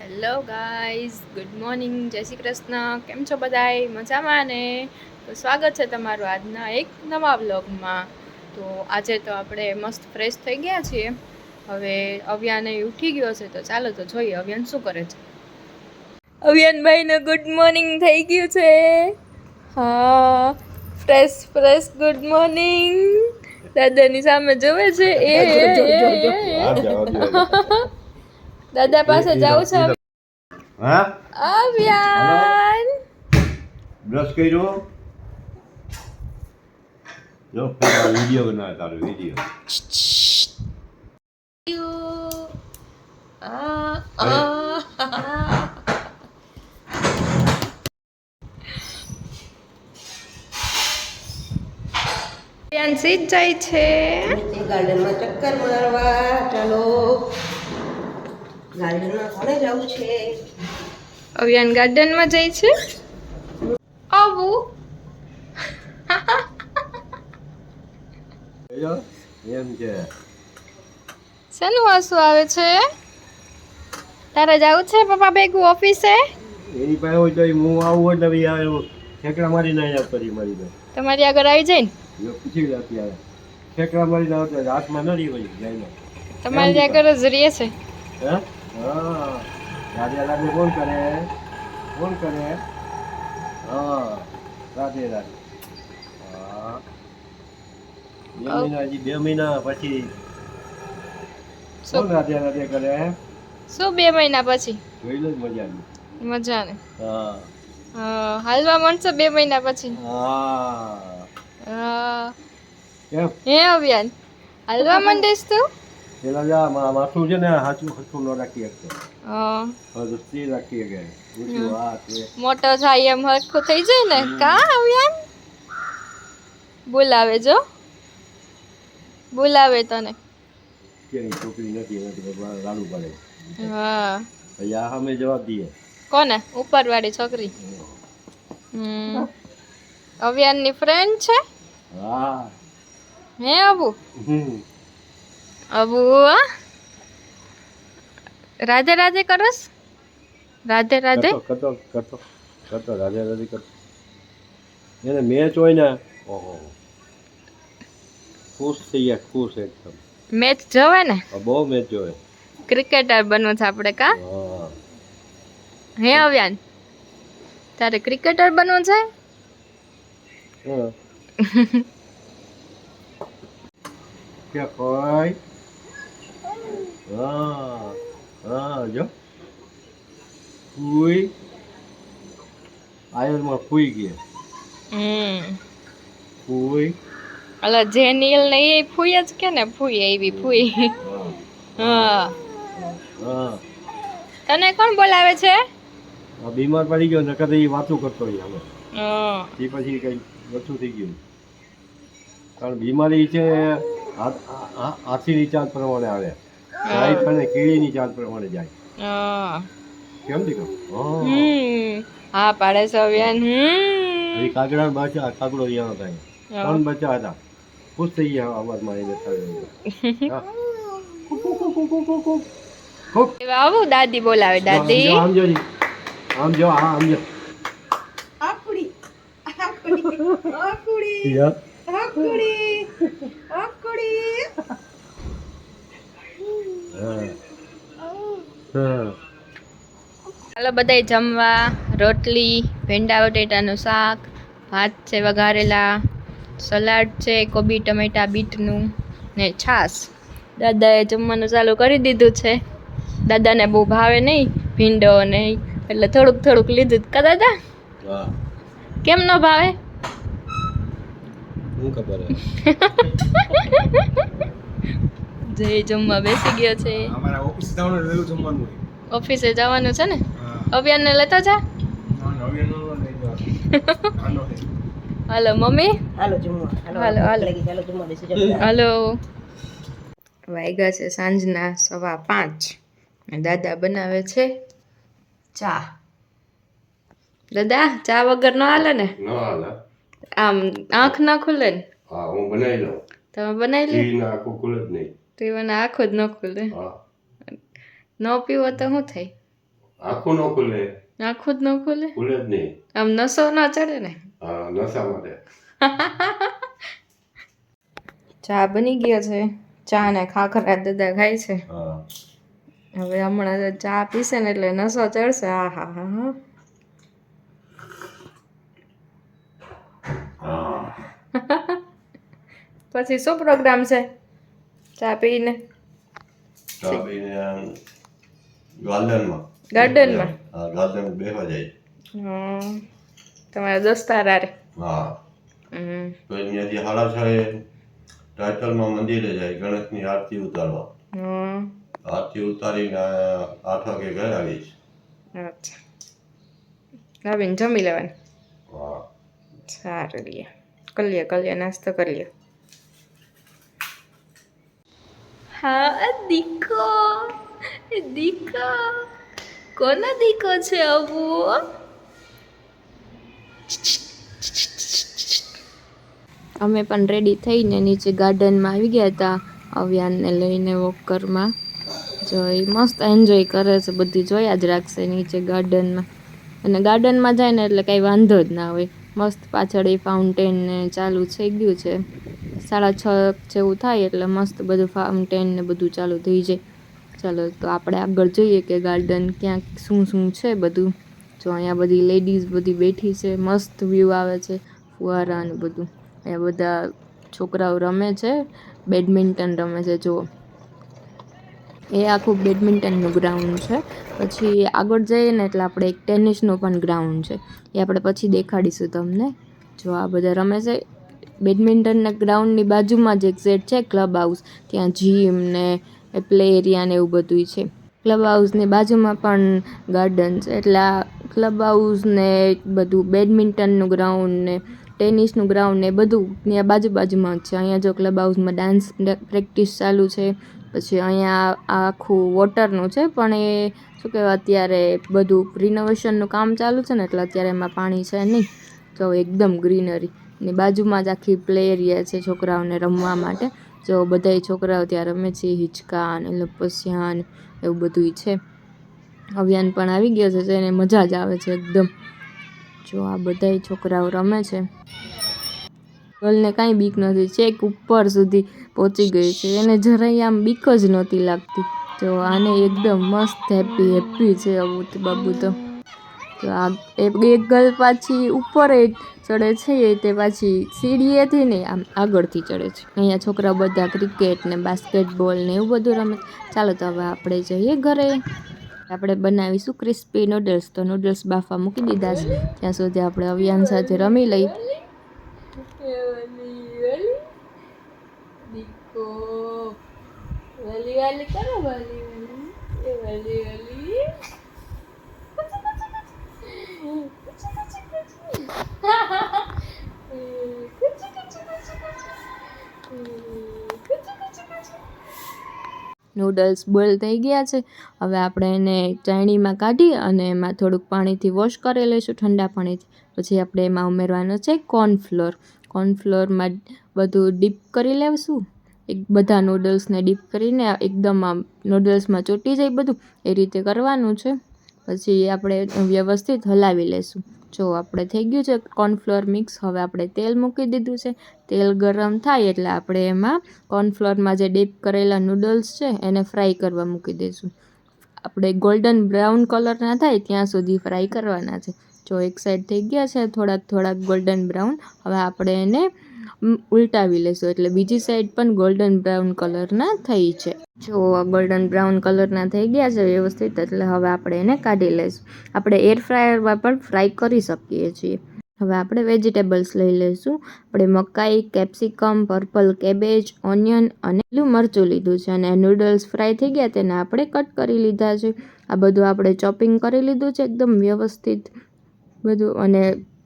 Hello guys good morning જય શ્રી કૃષ્ણ. કેમ છો બધાય? મજામાં ને? તો સ્વાગત છે તમારું આજના એક નવા બ્લોગમાં તો આજે તો આપણે મસ્ત ફ્રેશ થઈ ગયા છીએ. હવે અવ્યાને ઉઠી ગયો છે તો ચાલો તો જોઈએ અવ્યાન શું કરે છે. અવ્યાનભાઈનું ગુડ મોર્નિંગ થઈ ગયું છે. હા ફ્રેશ ફ્રેશ ગુડ મોર્નિંગ દાદાની સામે જોવે છે. એ. દાદા પાસે જાવું છે. હા? અવ્યાન બ્રશ કર્યો? જો પેલા વીડિયો બનાવે તારો વીડિયો. જાય છે. ગાર્ડન ગાર્ડનમાં ચક્કર મારવા ચાલો. ગાર્ડનમાં કોને જવું છે અવ્યાન ગાર્ડનમાં જાય છે? આવું? જોયો? શેનું આંસુ આવે છે? તારે જવું છે પપ્પા ભેગું ઓફિસે? એની પાસે હોય તો હું આવું હોય ભાઈ આવે ઠેકડા મારી ના યાદ કરી મારી પાસે. તમારી આગળ આવી જાય ને? પૂછી જતી આવે ઠેકડા મારી ના હાથમાં ન રહી હોય જઈને. તમારી આગળ જ રહીએ છે. હે? હા. રાધે રાધે કોણ કરે. કોણ કરે. હા. રાધે રાધે. હા. બે મહિના હજી બે મહિના પછી. શું? કોણ રાધે રાધે કરે. શું બે મહિના પછી? જોઈ લો મજા મજાની. મજા ને હા. હા, હાલવા મળશે બે મહિના પછી? હા. હા. હે અભિયાન. હાલવા મંડીશ તું? પેલા જા માથું છે ને હાચું હથું ન રાખી શકતો. હા. હવે તો રાખી શકે મોટો થાય એમ હરખું થઈ જાય ને? કા આવ્યા બોલાવે જો. બોલાવે તને. કેની છોકરી નથી ભગવાન લાડુ પડે. હા. પછી આ સામે જવાબ દઈએ. કોને? ઉપરવાળી છોકરી? હમ. અભિયાનની ફ્રેન્ડ છે? હા. હે આબુ હમ. અબુ રાધે રાધે કરસ. રાધે રાધે. કરતો કરતો કરતો રાધે રાધે કરતો. એને મેચ હોય ને ઓહો. ખુશ થઈ ગયા ખુશ એકદમ. મેચ જોવે ને? બહુ મેચ જોવે. ક્રિકેટર બનવું છે આપણે કા? હે. અવ્યાન તારે ક્રિકેટર બનવું છે? કે કોઈ હા હા જો. ફૂઈ. આયરમાં ફૂઈ ગયા. હમ. ફૂઈ. અલા જે નીલ ને એ ફૂઈ જ કે ને ફૂઈ એવી ફૂઈ. હા. હા. તને કોણ બોલાવે છે? બીમાર પડી ગયો નકર એ વાતો કરતો હોય હવે હા. એ પછી કઈ ઓછું થઈ ગયું. કારણ બીમારી છે આથી ચાલ પ્રમાણે આવે. રાઈટ અને કીડીની ચાલ પ્રમાણે જાય. હા. કેમ દીકરો? હા. પાડે છે અવ્યાન હમ. કાગડા બાચા કાગડો રિયાનો થાય. ત્રણ બચ્ચા હતા. ખુશ થઈ ગયા અવાજમાં મારી બેઠા હા. આવું દાદી બોલાવે દાદી. સમજો આમ જો આમ જો હા આમ જો. આકુડી આકુડી આકુડી યા. આકુડી આકુડી હા હા ચાલો બધાય જમવા રોટલી ભેંડા બટેટાનું શાક ભાત છે વઘારેલા સલાડ છે કોબી ટમેટા બીટનું ને છાશ. દાદાએ જમવાનું ચાલુ કરી દીધું છે. દાદાને બહુ ભાવે નહીં ભીંડો ને એટલે થોડુંક થોડુંક લીધું કા દાદા? કેમ ન ભાવે? શું ખબર જય જમવા બેસી ગયો છે. અમારા ઓફિસ જવાનું વહેલું જમવાનું હોય. ઓફિસે જવાનું છે ને? અભિયાનને લેતા જા. હાલો. મમ્મી. હાલો જમવા. હાલો, હાલો હાલો. જમવા બેસી જાઓ. હલો. વાગ્યા છે સાંજના સવા પાંચ. દાદા બનાવે છે ચા. દાદા ચા વગર ન હાલે ને? આમ આંખ ના ખુલે ને? હા હું બનાવી લઉં. તમે બનાવી લે. ઘી ખુલે જ નહીં. તો એવાને આંખો જ ન ખુલે ન પીવો તો શું થાય આખું ન ખુલે આંખો જ ન ખુલે ખુલે જ નહીં. આમ નસો ના ચડે ને? નશા માટે. ચા બની ગયા છે. ચા ને ખાખરા દાદા ખાય છે. હવે હમણાં ચા પીશે ને એટલે નસો ચડશે. આ હા હા હા. પછી શું પ્રોગ્રામ છે? ચા પીને ચાબીને ગાર્ડનમાં. ગાર્ડનમાં? હા ગાર્ડન બેહવા જાય. હા તમારા દોસ્તાર આરે હા. તો અહીંયાથી સાડા છ ટાઇટલમાં મંદિરે જાય ગણેશની આરતી ઉતારવા. આરતી ઉતારીને આઠ વાગે ઘરે આવીશ અચ્છા. લાવીને જમી લેવાની? હા. સારું લે કરીએ લે નાસ્તો કરીએ હા દીકો દીકો. કોનો દીકો છે અબુ? અમે પણ રેડી થઈને નીચે ગાર્ડનમાં આવી ગયા હતા, અવ્યાનને લઈને વોકરમાં. જો એ મસ્ત એન્જોય કરે છે, બધી જોયા જ રાખશે નીચે ગાર્ડનમાં અને ગાર્ડનમાં જાય ને એટલે કાંઈ વાંધો જ ના હોય. મસ્ત પાછળ એ ફાઉન્ટેન ને ચાલુ થઈ ગયું છે. સાડા છ જેવું થાય એટલે મસ્ત બધું ફાઉન્ટેન ને બધું ચાલુ થઈ જાય. ચાલો તો આપણે આગળ જોઈએ કે ગાર્ડન ક્યાંક શું શું છે બધું. જો અહીંયા બધી લેડીઝ બધી બેઠી છે, મસ્ત વ્યૂ આવે છે, ફુવારા ને બધું. અહીંયા બધા છોકરાઓ રમે છે બેડમિન્ટન રમે છે, જુઓ. એ આખું બેડમિન્ટનનું ગ્રાઉન્ડ છે. પછી આગળ જઈએ ને એટલે આપણે એક ટેનિસનું પણ ગ્રાઉન્ડ છે. એ આપણે પછી દેખાડીશું તમને. જો આ બધા રમે છે બેડમિન્ટનના ગ્રાઉન્ડની બાજુમાં જ એક સેટ છે, ક્લબ હાઉસ. ત્યાં જીમ ને પ્લે એરિયા ને એવું બધું છે. ક્લબ હાઉસની બાજુમાં પણ ગાર્ડન છે એટલે આ ક્લબ હાઉસ ને બધું બેડમિન્ટનનું ગ્રાઉન્ડ ને ટેનિસનું ગ્રાઉન્ડ ને બધું ત્યાં બાજુ બાજુમાં જ છે. અહીંયા જો ક્લબ હાઉસમાં ડાન્સ પ્રેક્ટિસ ચાલુ છે, પછી અહીંયા આખું વોટરનું છે, પણ એ શું કહેવાય, અત્યારે બધું રિનોવેશનનું કામ ચાલુ છે ને, એટલે અત્યારે એમાં પાણી છે નહીં. તો એકદમ ગ્રીનરી ને બાજુમાં જ આખી પ્લે એરિયા છે છોકરાઓને રમવા માટે. જો બધાય છોકરાઓ ત્યાં રમે છે, હિંચકા અને લપસ્યા એવું બધું છે. અભિયાન પણ આવી ગયો છે એને મજા જ આવે છે એકદમ. જો આ બધાય છોકરાઓ રમે છે. ગર્લને કાંઈ બીક નથી ચેક ઉપર સુધી પહોંચી ગઈ છે. એને જરાય આમ બીક જ નહોતી લાગતી. તો આને એકદમ મસ્ત હેપી હેપી છે અબૂત બાબુ તો આ એક ગર્લ પાછી ઉપર ચડે છે તે પાછી સીડીએથી નહીં આમ આગળથી ચડે છે. અહીંયા છોકરા બધા ક્રિકેટ ને બાસ્કેટબોલ ને એવું બધું રમે. ચાલો તો હવે આપણે જઈએ ઘરે. આપણે બનાવીશું ક્રિસ્પી નૂડલ્સ. તો નૂડલ્સ બાફા મૂકી દીધા છે. ત્યાં સુધી આપણે અવિયાન સાથે રમી લઈ. વાલી વાલી કરો વાલી વાલી વાલી નૂડલ્સ બોઇલ થઈ ગયા છે. હવે આપણે એને ચાયણીમાં કાઢી અને એમાં થોડુંક પાણીથી વોશ કરી લઈશું, ઠંડા પાણીથી. પછી આપણે એમાં ઉમેરવાનો છે કોર્નફ્લોર કોર્નફ્લોરમાં બધું ડીપ કરી લેશું. એક બધા નૂડલ્સને ડીપ કરીને એકદમ આમ નૂડલ્સમાં ચોંટી જાય બધું. એ રીતે કરવાનું છે. પછી આપણે વ્યવસ્થિત હલાવી લેશું. જો આપણે થઈ ગયું છે કોર્નફ્લોર મિક્સ, હવે આપણે તેલ મૂકી દીધું છે. તેલ ગરમ થાય એટલે આપણે એમાં કોર્નફ્લોરમાં જે ડીપ કરેલા નૂડલ્સ છે, એને ફ્રાય કરવા મૂકી દઈશું. આપણે ગોલ્ડન બ્રાઉન કલરના થાય ત્યાં સુધી ફ્રાય કરવાના છે. જો એક સાઈડ થઈ ગયા છે, થોડાક થોડાક ગોલ્ડન બ્રાઉન હવે આપણે એને ઉલટાવી લેશું. એટલે બીજી સાઈડ પણ ગોલ્ડન બ્રાઉન કલરના થઈ છે. જો ગોલ્ડન બ્રાઉન કલરના થઈ ગયા છે વ્યવસ્થિત, એટલે હવે આપણે એને કાઢી લઈશું. આપણે એર ફ્રાયરમાં પણ ફ્રાય કરી શકીએ છીએ. હવે આપણે વેજીટેબલ્સ લઈ લઈશું. આપણે મકાઈ કેપ્સિકમ પર્પલ કેબેજ ઓનિયન અને લીલું મરચું લીધું છે. અને નૂડલ્સ ફ્રાય થઈ ગયા, તેને આપણે કટ કરી લીધા છે. આ બધું આપણે ચોપિંગ કરી લીધું છે, એકદમ વ્યવસ્થિત. બધું અને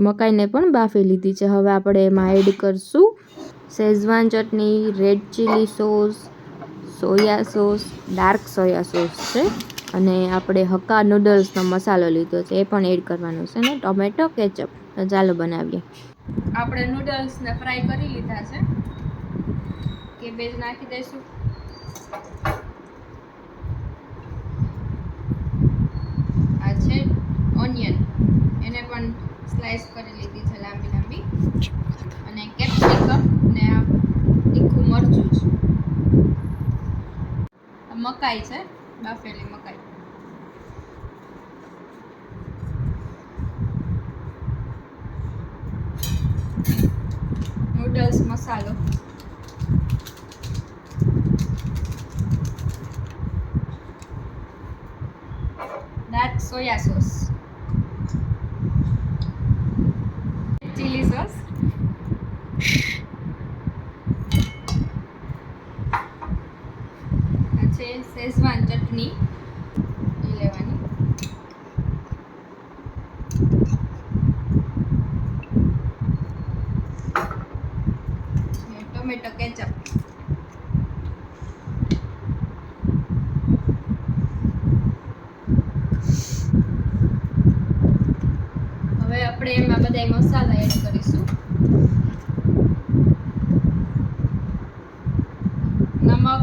મકાઈને પણ બાફી લીધી છે. હવે આપણે એમાં એડ કરશું Schezwan chutney red chilli sauce soya sauce dark soya sauce છે. અને આપણે હક્કા નૂડલ્સનો મસાલો લીધો છે, એ પણ એડ કરવાનો છે ને ટોમેટો, કેચઅપ. ચાલો બનાવીએ. આપણે નૂડલ્સને ફ્રાય કરી લીધા છે. કેબેજ નાખી દઈશું. સ્લાઇસ કરી લીધી છે લાંબી લાંબી. અને કેપ્સિકમ ને આ તીખું મરચું છે. મકાઈ છે, બાફેલી મકાઈ. નૂડલ્સ મસાલો. દાત સોયા sauce chili sauce આ છે શેઝવાન ચટણી એ લેવાની ને ટોમેટો કેચઅપ હવે આપણે એમાં બધા મસાલા એડ કરીશું. નમક,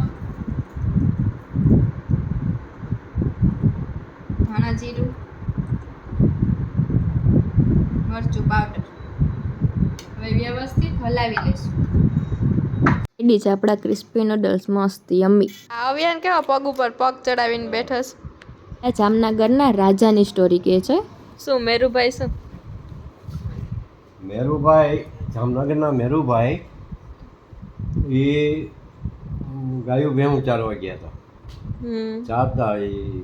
ધાણા જીરું, મરચું પાવડર હવે વ્યવસ્થિત હલાવી લઈશું. છે આપણા ક્રિસ્પી નૂડલ્સ મસ્ત યમ્મી આવ્યા ને કેવા પગ ઉપર પગ ચડાવીને બેઠસ એ જામનગરના રાજાની સ્ટોરી કહે છે. શું મેરુભાઈ શું? મેરુભાઈ જામનગરના મેરુભાઈ એ ગાયું ભેહું ચારવા ગયા હતા. હમ. ચારતા એ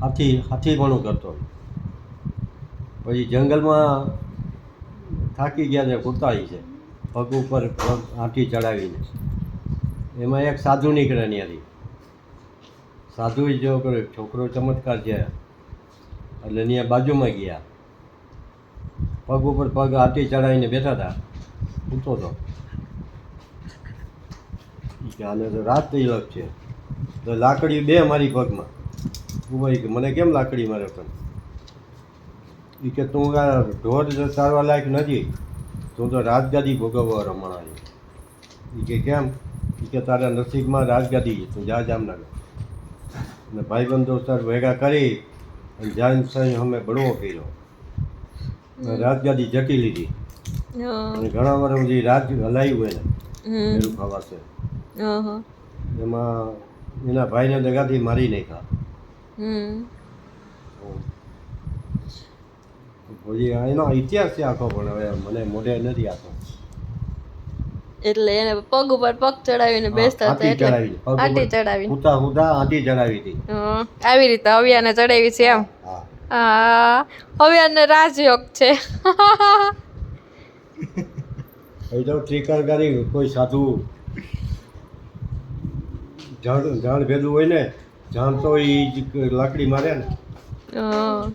હાથી હાથી પણ કરતો. પછી જંગલમાં થાકી ગયા છે કૂતાઈ છે. પગ ઉપર પગ હાથી ચડાવીને એમાં એક સાધુ નીકળે ત્યાંથી સાધુ જેવો કર્યો છોકરો ચમત્કાર છે. એટલે ત્યાં બાજુમાં ગયા. પગ ઉપર પગ હાથી ચડાવીને બેઠા હતા. પૂછો તો આને તો રાત તિલક છે. તો લાકડી બે મારી પગમાં. ઉભાઈ કે મને કેમ લાકડી મારે પણ એ કે તું આ ઢોર ચાલવા લાયક નથી. તું તો રાજગાદી ભોગવવા રમણા છે એ કે કેમ? એ કે તારા નસીબમાં રાજગાદી છે તું જા જામનગર. અને ભાઈબંધો સર ભેગા કરી અને જાન સાંઈ અમે બળવો કર્યો. રાજગાદી જટી લીધી. અને ઘણા વર્ષ સુધી રાજ હલાવ્યું હોય મેરું ખાવા છે એમાં એના ભાઈને દગાથી મારી નાખ્યા. પછી એનો ઇતિહાસ છે આખો પણ હવે મને મોઢે નથી આખો એટલે એને પગ ઉપર. પગ ચડાવીને. બેસતા હતા એટલે ચડાવી આટી ચડાવીને હુતા. હુતા ચડાવી હતી આવી રીતે અવિયાને ચડાવી છે એમ. હા. હા અવિયાને રાજયોગ છે. એ તો ત્રિકર કરી કોઈ સાધુ જાણ જાણ ભેદું હોય ને જાણ તો એ લાકડી મારે ને. હં.